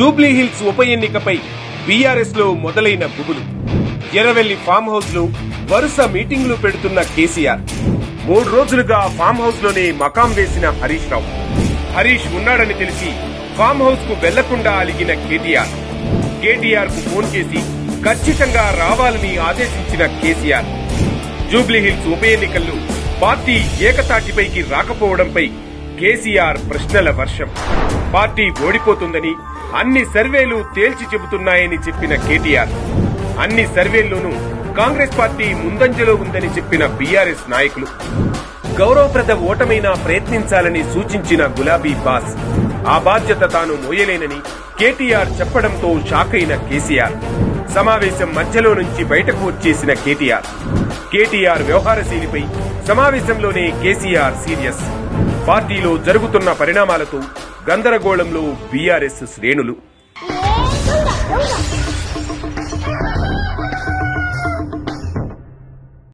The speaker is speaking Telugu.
జూబ్లీ హిల్స్ ఉప ఎన్నికపై బీఆర్ఎస్లో మొదలైన గుబులు ఎర్రవెల్లి ఫామ్ హౌస్లో వరుస మీటింగ్లు పెడుతున్న కేసీఆర్. మూడు రోజులుగా ఫామ్ హౌస్లోనే మకాం వేసిన హరీష్ రావు. హరీష్ ఉన్నాడని తెలిసి ఫామ్ హౌస్కు వెళ్ళకుండా అలిగిన కేటీఆర్. కేటీఆర్కు ఫోన్ చేసి ఖచ్చితంగా రావాలని ఆదేశించిన కేసీఆర్. జూబ్లీహిల్స్ ఉప ఎన్నికల్లో పార్టీ ఏకతాటిపైకి రాకపోవడంపై కేసీఆర్ ప్రశ్నల వర్షం. పార్టీ ఓడిపోతుందని అన్ని సర్వేలు తేల్చి చెబుతున్నాయని చెప్పిన కేటీఆర్. అన్ని సర్వేల్లోనూ కాంగ్రెస్ పార్టీ ముందంజలో ఉందని చెప్పిన బీఆర్ఎస్ నాయకులు. గౌరవప్రద ఓటమైనా ప్రయత్నించాలని సూచించిన గులాబీ బాస్. ఆ బాధ్యత తాను మోయలేనని కేటీఆర్ చెప్పడంతో షాక్ అయిన కేసీఆర్. సమావేశం మధ్యలో నుంచి బయటకు వచ్చేసిన కేటీఆర్. కేటీఆర్ వ్యవహారశైలిపై సమావేశంలోనే కేసీఆర్ సీరియస్. పార్టీలో జరుగుతున్న పరిణామాలతో గందరగోళంలో బీఆర్ఎస్ శ్రేణులు